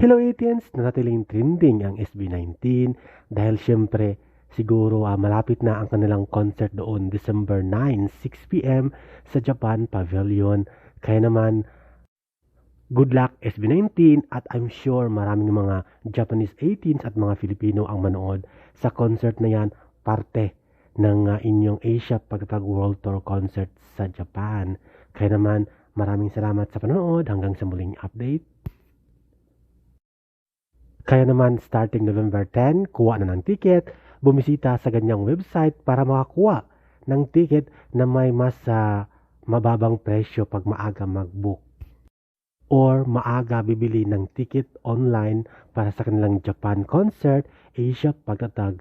Hello Etians, nanatiling trending ang SB19 dahil syempre siguro uh, malapit na ang kanilang concert doon December 9, 6pm sa Japan Pavilion. Kaya naman, good luck SB19 at I'm sure maraming mga Japanese 18s at mga Filipino ang manood sa concert na yan parte ng uh, inyong Asia Pagtag World Tour concert sa Japan. Kaya naman, maraming salamat sa panonood hanggang sa muling update. Kaya naman, starting November 10, kuha na ng ticket, bumisita sa ganyang website para makakuha ng ticket na may mas uh, mababang presyo pag maaga mag-book. Or maaga bibili ng ticket online para sa kanilang Japan concert, Asia Pagtatag.